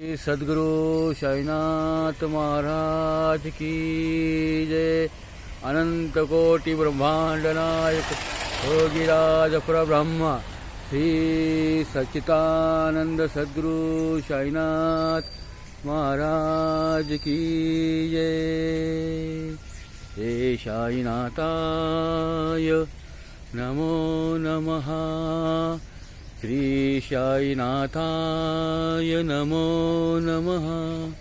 सद्गुरु साईनाथ महाराज की जय। अनंत कोटी ब्रह्मांड नायक योगीराज परब्रह्म। श्री सच्चिदानंद सद्गुरु साईनाथ महाराज की जय। हे साईनाथाय नमो नमः। श्रीशायिनाथाय नमो नमः।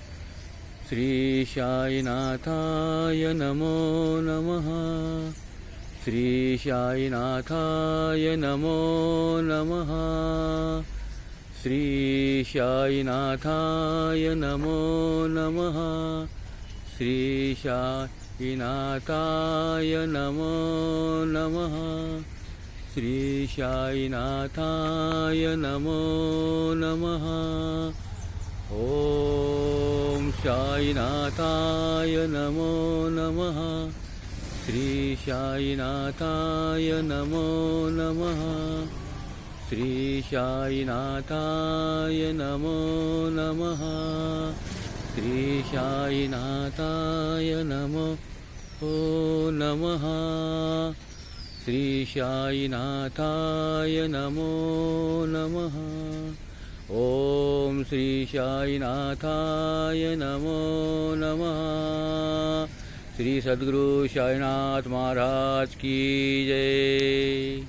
श्रीशायिनाथाय नमो नमः। श्रीशायिनाथाय नमो नमः। श्रीशायिनाथाय नमो नमः। श्रीशायिनाथाय नमो नमः। श्रीशायिनाथाय नमो नमः। ॐ शायिनाथाय नमो नमः। श्रीशायिनाथाय नमो नमः। श्रीशायिनाथाय नमो नमः। श्रीशायिनाथाय नमो नमः। श्री नमो नमः। ॐ श्री नमो नमः। श्री सद्गुरु साईनाथ महाराज की जय।